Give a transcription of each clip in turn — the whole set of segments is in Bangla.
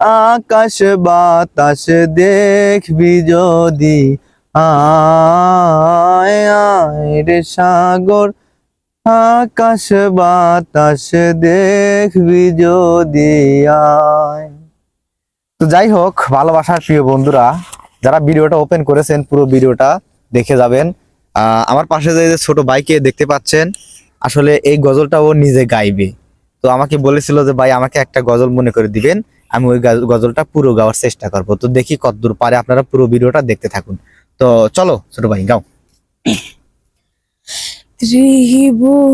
আকাশ বাতাস দেখবি যদি? আয় রে সাগর, আকাশ বাতাস দেখবি যদি? তো যাই হোক, ভালোবাসার প্রিয় বন্ধুরা, যারা ভিডিওটা ওপেন করেছেন, পুরো ভিডিওটা দেখে যাবেন। আমার পাশে যে ছোট ভাইকে দেখতে পাচ্ছেন, আসলে এই গজলটা ও নিজে গাইবে। তো আমাকে বলেছিল যে, ভাই, আমাকে একটা গজল মনে করে দিবেন। আমি ওই গজলটা পুরো গাওয়ার চেষ্টা করব। তো দেখি কতদূর পারে আপনারা পুরো ভিডিওটা দেখতে থাকুন। তো চলো, ছোট ভাই, গাও।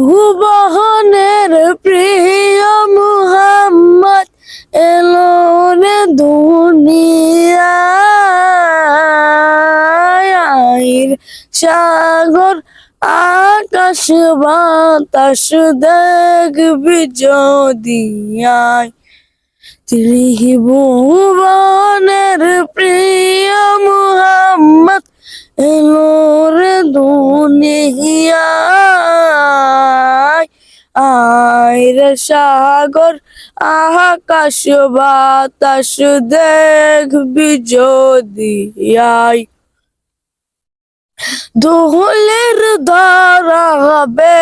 ত্রিভুবনের প্রিয় মুহাম্মদ এলো রে দুনিয়ায় সাগর, আকাশ, বাতাস দেখবি যদি আয় ত্রিভুবনের প্রিয় মুহাম্মদ এলো রে দুনিয়ায়। আয় রে সাগর, আকাশ বাতাস দেখবি যদি আয়। ধারা বেহেস্তে আজ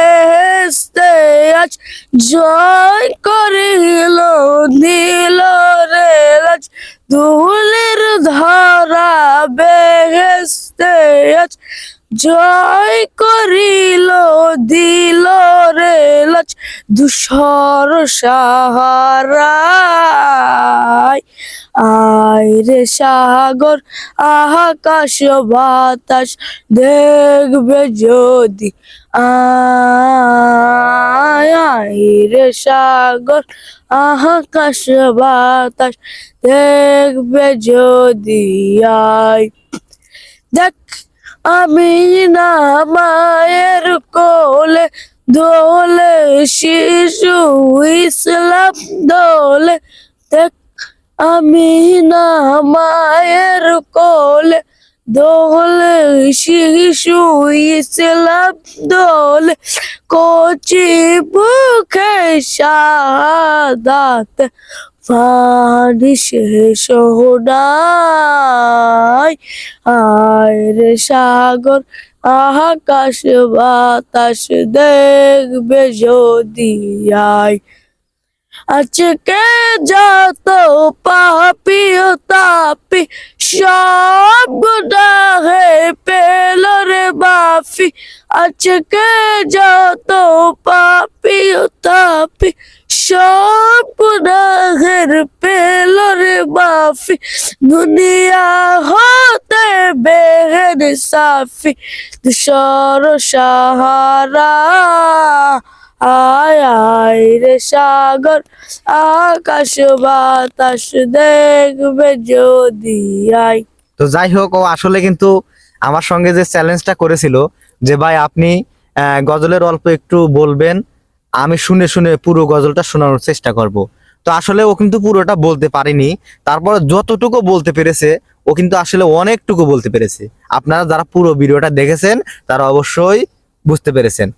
জয় করিল নীল রেল ধুলির ধরা বেহেস্তে আজ। জয় করিল দিল রেল ধূসর সাহারায়। আয় রে সাগর, আকাশ বাতাস দেখবে যদি। আয় রে সাগর, আকাশ বাতাস দেখবে যদি। আয়। দেখ, আমি না মায়ের কোলে, দোলে শিশু ইসলাম দোলে। দেখ আমি না মায়ের কোলে দোল, শিশু, ইসলাম দোলে, কচি বুকে শাহাদাত পানি শেষ হোনায়। আয় রে সাগর, আকাশ বাতাস দেখবে যদি আয়। আজকে যত পাপি ও তাপি, সব গুনাহে পেল রে মাফি আজকে যত পাপি ও তাপি, সব গুনাহের পেল রে মাফি দুনিয়া হতে বেহেন সাফি দুসর সাহারা আয় আয় রে সাগর, আকাশ বাতাস দেখবে যদি আয়। তো যাই হোক, ও আসলে কিন্তু আমার সঙ্গে যে চ্যালেঞ্জটা করেছিল, যে ভাই আপনি গজলের অল্প একটু বলবেন, আমি শুনে শুনে পুরো গজলটা শোনানোর চেষ্টা করব। তো আসলে ও কিন্তু পুরোটা বলতে পারেনি, তারপর যতটুকু বলতে পেরেছে, ও কিন্তু আসলে অনেকটুকু বলতে পেরেছে। আপনারা যারা পুরো ভিডিওটা দেখেছেন, তারা অবশ্যই বুঝতে পেরেছেন।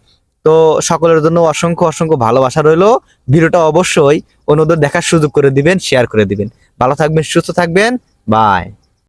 তো সকলের জন্য অসংখ্য অসংখ্য ভালোবাসা রইল। ভিডিওটা অবশ্যই অন্যদের দেখার সুযোগ করে দিবেন শেয়ার করে দিবেন। ভালো থাকবেন, সুস্থ থাকবেন। বাই